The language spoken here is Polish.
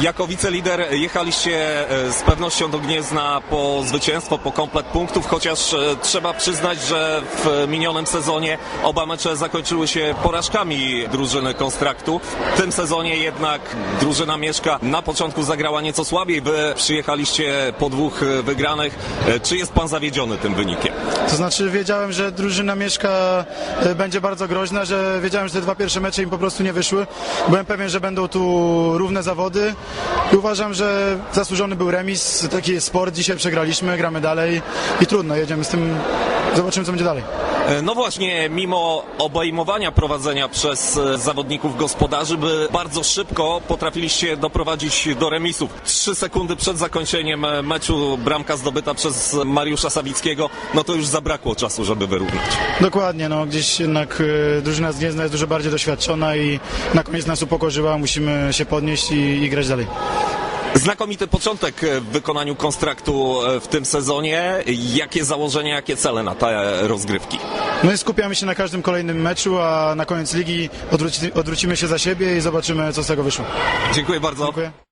Jako wicelider jechaliście e, z pewnością do Gniezna po zwycięstwo, po komplet punktów, chociaż e, trzeba przyznać, że w minionym sezonie oba mecze zakończyły się porażkami drużyny Konstraktu. W tym sezonie jednak drużyna Mieszka na początku zagrała nieco słabiej. Wy przyjechaliście po dwóch e, wygranych. Czy jest pan zawiedziony tym wynikiem? To znaczy wiedziałem, że drużyna Mieszka będzie bardzo groźna, że wiedziałem, że te dwa pierwsze mecze im po prostu nie wyszły. Byłem pewien, że będą tu równe zawody i uważam, że zasłużony był remis. Taki jest sport, dzisiaj przegraliśmy, gramy dalej i trudno, jedziemy z tym, zobaczymy co będzie dalej. E, No właśnie, mimo obejmowania prowadzenia przez e, zawodników gospodarzy, by bardzo szybko potrafiliście doprowadzić do remisów. Trzy sekundy przed zakończeniem e, meczu bramka zdobyta przez Mariusza Sawickiego, no to już zabrakło czasu, żeby wyrównać. Dokładnie, no gdzieś jednak drużyna z Gniezna jest dużo bardziej doświadczona i na koniec nas upokorzyła, musimy się podnieść i, i grać dalej. Znakomity początek e, w wykonaniu konstraktu e, w tym sezonie. Jakie założenia, jakie cele na te rozgrywki? My skupiamy się na każdym kolejnym meczu, a na koniec ligi odwróci, odwrócimy się za siebie i zobaczymy co z tego wyszło. Dziękuję bardzo. Dziękuję.